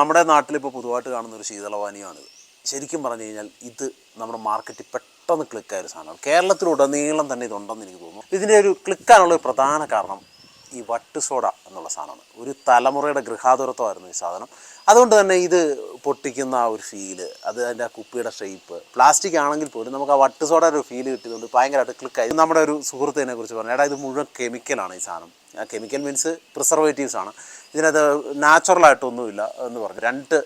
നമ്മുടെ നാട്ടിൽ ഇപ്പോൾ പൊതുവായിട്ട് കാണുന്ന ഒരു ശീതളപാനീയമാണിത് ശരിക്കും പറഞ്ഞു കഴിഞ്ഞാൽ ഇത് നമ്മുടെ മാർക്കറ്റിൽ പെട്ടെന്ന് ക്ലിക്കായ ഒരു സാധനമാണ്. കേരളത്തിലുടനീളം തന്നെ ഇതുണ്ടെന്ന് എനിക്ക് തോന്നുന്നു. ഇതിന്റെ ഒരു ക്ലിക്കാനുള്ള ഒരു പ്രധാന കാരണം ഈ വട്ട് സോഡ എന്നുള്ള സാധനമാണ്. ഒരു തലമുറയുടെ ഗൃഹാതുരത്വമായിരുന്നു ഈ സാധനം. അതുകൊണ്ട് തന്നെ ഇത് പൊട്ടിക്കുന്ന ആ ഒരു ഫീൽ അത് അതിന്റെ ആ കുപ്പിയുടെ ഷേപ്പ് പ്ലാസ്റ്റിക് ആണെങ്കിൽ പോലും നമുക്ക് ആ വട്ട് സോഡ ഒരു ഫീൽ കിട്ടിയതുകൊണ്ട് ഭയങ്കരമായിട്ട് ക്ലിക്കായി. നമ്മുടെ ഒരു സുഹൃത്തിനെ കുറിച്ച് പറഞ്ഞു. എടാ ഇത് മുഴുവൻ കെമിക്കലാണ് ഈ സാധനം. ആ കെമിക്കൽ മീൻസ് പ്രിസർവേറ്റീവ്സ് ആണ്. ഇതിനകത്ത് നാച്ചുറലായിട്ടൊന്നുമില്ല എന്ന് പറഞ്ഞു. രണ്ട്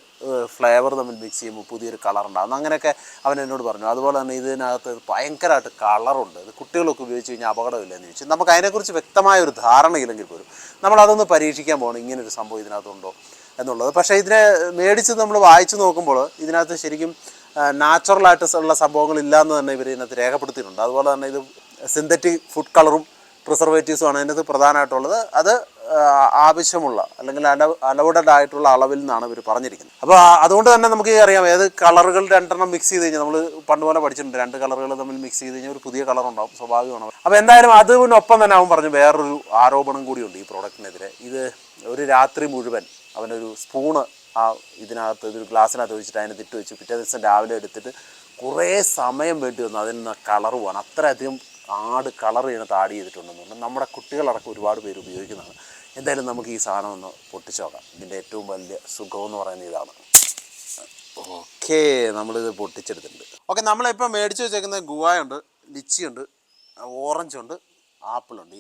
ഫ്ലേവർ തമ്മിൽ മിക്സ് ചെയ്യുമ്പോൾ പുതിയൊരു കളർ ഉണ്ടാകുന്നു. അങ്ങനെയൊക്കെ അവൻ എന്നോട് പറഞ്ഞു. അതുപോലെ തന്നെ ഇതിനകത്ത് ഭയങ്കരമായിട്ട് കളറുണ്ട് ഇത് കുട്ടികളൊക്കെ ഉപയോഗിച്ച് കഴിഞ്ഞാൽ അപകടമില്ല എന്ന് ചോദിച്ചു. നമുക്ക് അതിനെക്കുറിച്ച് വ്യക്തമായ ഒരു ധാരണയില്ലെങ്കിൽ പോലും നമ്മൾ അതൊന്ന് പരീക്ഷിക്കാൻ പോകണം. ഇങ്ങനൊരു സംഭവം ഇതിനകത്തുണ്ടോ എന്നുള്ളത്. പക്ഷേ ഇതിനെ മേടിച്ച് നമ്മൾ വായിച്ചു നോക്കുമ്പോൾ ഇതിനകത്ത് ശരിക്കും നാച്ചുറലായിട്ട് ഉള്ള സംഭവങ്ങളില്ല എന്ന് തന്നെ ഇവർ ഇതിനകത്ത് രേഖപ്പെടുത്തിയിട്ടുണ്ട്. അതുപോലെ തന്നെ ഇത് സിന്തറ്റിക് ഫുഡ് കളറും പ്രിസർവേറ്റീവ്സും ആണ് ഇതിനകത്ത് പ്രധാനമായിട്ടുള്ളത്. അത് ആവശ്യമുള്ള അല്ലെങ്കിൽ അല അലൗഡഡ് ആയിട്ടുള്ള അളവിൽ നിന്നാണ് ഇവർ പറഞ്ഞിരിക്കുന്നത്. അപ്പോൾ അതുകൊണ്ട് തന്നെ നമുക്ക് അറിയാം ഏത് കളറുകൾ രണ്ടെണ്ണം മിക്സ് ചെയ്ത് കഴിഞ്ഞാൽ നമ്മൾ പണ്ട് പോലെ പഠിച്ചിട്ടുണ്ട്. രണ്ട് കളറുകൾ തമ്മിൽ മിക്സ് ചെയ്ത് കഴിഞ്ഞാൽ ഒരു പുതിയ കളർ ഉണ്ടാവും സ്വാഭാവികമാണ്. അപ്പോൾ എന്തായാലും അതിനൊപ്പം തന്നെ അവൻ പറഞ്ഞു വേറൊരു ആരോപണം കൂടിയുണ്ട് ഈ പ്രോഡക്റ്റിനെതിരെ ഇത് ഒരു രാത്രി മുഴുവൻ അവനൊരു സ്പൂണ് ആ ഇതിനകത്ത് ഇതൊരു ഗ്ലാസ്സിനകത്ത് വെച്ചിട്ട് അതിനെ തിട്ട് വെച്ച് പിറ്റേ ദിവസം രാവിലെ എടുത്തിട്ട് കുറേ സമയം വേണ്ടി വന്നു. അതിൽ നിന്ന് കളർ പോകാൻ അത്രയധികം ആട് കളർ ചെയ്യണത് ആഡ് ചെയ്തിട്ടുണ്ടെന്നുണ്ട് നമ്മുടെ കുട്ടികളടക്കം ഒരുപാട് പേര് ഉപയോഗിക്കുന്നതാണ്. എന്തായാലും നമുക്ക് ഈ സാധനം ഒന്ന് പൊട്ടിച്ച് നോക്കാം. ഇതിന്റെ ഏറ്റവും വലിയ സുഖം എന്ന് പറയുന്നത് ഇതാണ്. ഓക്കെ നമ്മളിത് പൊട്ടിച്ചെടുത്തിട്ടുണ്ട്. ഓക്കെ നമ്മളിപ്പോൾ മേടിച്ച് വെച്ചേക്കുന്നത് ഗുവായുണ്ട് ലിച്ചിയുണ്ട് ഓറഞ്ച് ഉണ്ട് ആപ്പിളുണ്ട്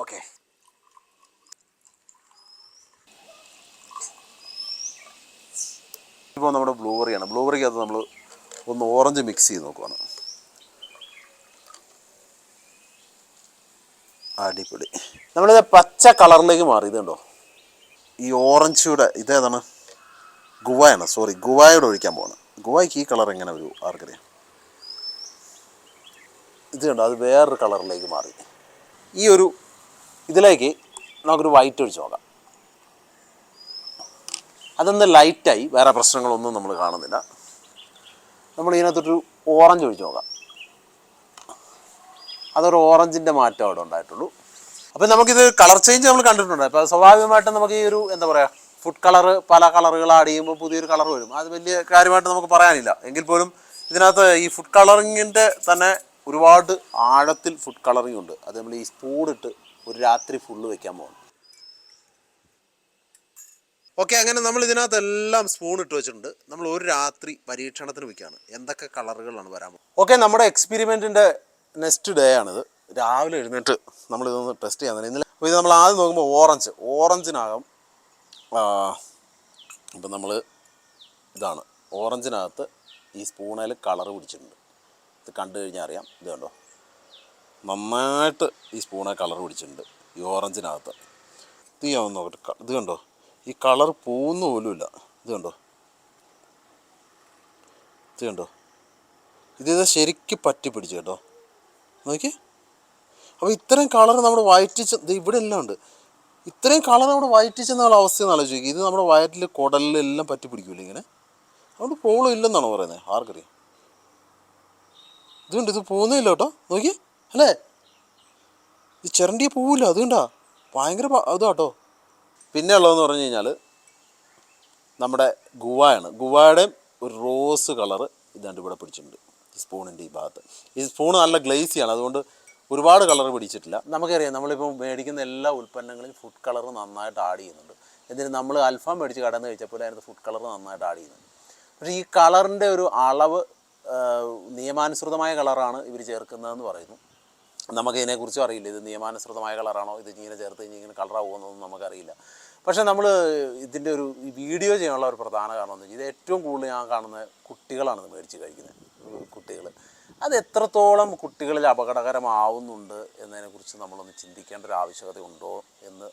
ഓക്കെ. ഇപ്പോൾ നമ്മുടെ ബ്ലൂബെറിയാണ്. ബ്ലൂബെറിക്കകത്ത് നമ്മൾ ഒന്ന് ഓറഞ്ച് മിക്സ് ചെയ്ത് നോക്കുവാണ്. അടിപൊളി. നമ്മളിത് പച്ച കളറിലേക്ക് മാറി ഇതുണ്ടോ? ഈ ഓറഞ്ചൂടെ ഇതേതാണ്? ഗുവായാണ് സോറി ഗുവായോട് ഒഴിക്കാൻ പോകണം ഗുവായ്ക്ക് ഈ കളർ എങ്ങനെ വരൂ ആർക്കറിയാം? കണ്ടോ അത് വേറൊരു കളറിലേക്ക് മാറി. ഈ ഒരു ഇതിലേക്ക് നമുക്കൊരു വൈറ്റ് ഒഴിച്ച് നോക്കാം. അതൊന്ന് ലൈറ്റായി വേറെ പ്രശ്നങ്ങളൊന്നും നമ്മൾ കാണുന്നില്ല. നമ്മൾ ഇതിനകത്തൊരു ഓറഞ്ച് ഒഴിച്ച് നോക്കാം. അതൊരു ഓറഞ്ചിന്റെ മാറ്റം അവിടെ ഉണ്ടായിട്ടുള്ളൂ. അപ്പം നമുക്കിത് കളർ ചേഞ്ച് നമ്മൾ കണ്ടിട്ടുണ്ട്. അപ്പോൾ സ്വാഭാവികമായിട്ടും നമുക്ക് ഈ ഒരു എന്താ പറയുക ഫുഡ് കളർ പല കളറുകൾ ആഡ് ചെയ്യുമ്പോൾ പുതിയൊരു കളർ വരും. അത് വലിയ കാര്യമായിട്ട് നമുക്ക് പറയാനില്ല. എങ്കിൽ പോലും ഇതിനകത്ത് ഈ ഫുഡ് കളറിങ്ങിന്റെ തന്നെ ഒരുപാട് ആഴത്തിൽ ഫുഡ് കളറിങ് ഉണ്ട്. അത് നമ്മൾ ഈ സ്പൂണിട്ട് ഒരു രാത്രി ഫുള്ള് വെക്കാൻ പോകുന്നു ഓക്കെ അങ്ങനെ നമ്മൾ ഇതിനകത്ത് എല്ലാം സ്പൂൺ ഇട്ട് വെച്ചിട്ടുണ്ട്. നമ്മൾ ഒരു രാത്രി പരീക്ഷണത്തിന് വയ്ക്കുകയാണ് എന്തൊക്കെ കളറുകളാണ് വരാൻ ഓക്കെ നമ്മുടെ എക്സ്പെരിമെന്റിന്റെ നെക്സ്റ്റ് ഡേ ആണിത്. രാവിലെ എഴുന്നേറ്റ് നമ്മൾ ഇതൊന്ന് ടെസ്റ്റ് ചെയ്യാൻ തന്നെ ഇന്നലെ ഇത് നമ്മൾ ആദ്യം നോക്കുമ്പോൾ ഓറഞ്ച് ഓറഞ്ചിനകം ഇപ്പം നമ്മൾ ഇതാണ്. ഓറഞ്ചിനകത്ത് ഈ സ്പൂണേൽ കളർ പിടിച്ചിട്ടുണ്ട്. ഇത് കണ്ടു കഴിഞ്ഞാൽ അറിയാം. ഇത് കണ്ടോ? നന്നായിട്ട് ഈ സ്പൂണെ കളർ പിടിച്ചിട്ടുണ്ട് ഈ ഓറഞ്ചിനകത്ത് ഇത് ഞാൻ നോക്കട്ടെ. ഇത് കണ്ടോ? ഈ കളർ പോകുന്ന പോലുമില്ല ഇത് കണ്ടോ? ഇത് കണ്ടോ? ഇത് ശരിക്കും പറ്റി പിടിച്ചു കേട്ടോ. നോക്കി അപ്പോൾ ഇത്രയും കളർ നമ്മൾ വയറ്റിച്ച് ഇവിടെ എല്ലാം ഉണ്ട്. ഇത്രയും കളർ നമ്മുടെ വയറ്റിച്ചെന്നുള്ള അവസ്ഥയെന്ന് ആലോചിക്കുക ഇത് നമ്മുടെ വയറ്റിൽ കുടലിലെല്ലാം പറ്റി പിടിക്കൂല ഇങ്ങനെ? അതുകൊണ്ട് പ്രോബ്ലം ഇല്ലെന്നാണ് പറയുന്നത് ആർക്കറിയാം. ഇതുകൊണ്ട് ഇത് പോകുന്നില്ല കേട്ടോ. നോക്കി അല്ലേ? ഇത് ചിരണ്ടിയെ പോവില്ല അതുകൊണ്ടാ. ഭയങ്കര ഇതാട്ടോ പിന്നെ ഉള്ളതെന്ന് പറഞ്ഞു കഴിഞ്ഞാൽ നമ്മുടെ ഗുവായാണ്. ഗുവായുടെ ഒരു റോസ് കളറ് ഇതാണ്ട് ഇവിടെ പിടിച്ചിട്ടുണ്ട്. സ്പൂണിന്റെ ഈ ഭാഗത്ത്. ഈ സ്പൂൺ നല്ല ഗ്ലേസിയാണ് അതുകൊണ്ട് ഒരുപാട് കളർ പിടിച്ചിട്ടില്ല. നമുക്കറിയാം നമ്മളിപ്പോൾ മേടിക്കുന്ന എല്ലാ ഉൽപ്പന്നങ്ങളും ഫുഡ് കളർ നന്നായിട്ട് ആഡ് ചെയ്യുന്നുണ്ട്. എന്നിട്ട് നമ്മൾ അൽഫാം മേടിച്ച് കടന്ന് കഴിച്ചപ്പോൾ അതിനകത്ത് ഫുഡ് കളർ നന്നായിട്ട് ആഡ് ചെയ്യുന്നുണ്ട്. പക്ഷേ ഈ കളറിന്റെ ഒരു അളവ് നിയമാനുസൃതമായ കളറാണ് ഇവർ ചേർക്കുന്നതെന്ന് പറയുന്നു. നമുക്ക് ഇതിനെക്കുറിച്ചും അറിയില്ല ഇത് നിയമാനുസൃതമായ കളറാണോ ഇത് ഇങ്ങനെ ചേർത്ത് കഴിഞ്ഞാൽ ഇങ്ങനെ കളറാവുമെന്നൊന്നും നമുക്കറിയില്ല. പക്ഷേ നമ്മൾ ഇതിന്റെ ഒരു വീഡിയോ ചെയ്യാനുള്ള ഒരു പ്രധാന കാരണം എന്ന് വെച്ചാൽ ഇത് ഏറ്റവും കൂടുതൽ ഞാൻ കാണുന്ന കുട്ടികളാണ് ഇത് മേടിച്ച് കഴിക്കുന്നത്. അത് എത്രത്തോളം കുട്ടികളിൽ അപകടകരമാവുന്നുണ്ട് എന്നതിനെക്കുറിച്ച് നമ്മളൊന്ന് ചിന്തിക്കേണ്ട ഒരു ആവശ്യകത ഉണ്ടോ എന്ന്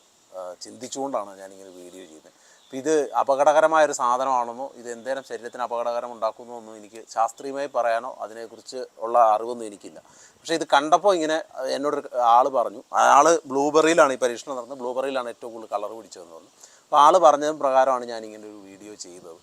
ചിന്തിച്ചുകൊണ്ടാണ് ഞാനിങ്ങനെ വീഡിയോ ചെയ്യുന്നത്. അപ്പോൾ ഇത് അപകടകരമായ ഒരു സാധനമാണെന്നോ ഇത് എന്തേലും ശരീരത്തിന് അപകടകരം ഉണ്ടാക്കുന്നോ ഒന്നും എനിക്ക് ശാസ്ത്രീയമായി പറയാനോ അതിനെക്കുറിച്ച് ഉള്ള അറിവൊന്നും എനിക്കില്ല. പക്ഷേ ഇത് കണ്ടപ്പോൾ ഇങ്ങനെ എന്നോട് ആൾ പറഞ്ഞു ആൾ ബ്ലൂബെറിയിലാണ് ഈ പരീക്ഷണം നടന്നത് ബ്ലൂബെറിയിലാണ് ഏറ്റവും കൂടുതൽ കളർ പിടിച്ചതെന്ന് പറഞ്ഞു. അപ്പോൾ ആൾ പറഞ്ഞതും പ്രകാരമാണ് ഞാൻ ഇങ്ങനെ ഒരു വീഡിയോ ചെയ്തത്.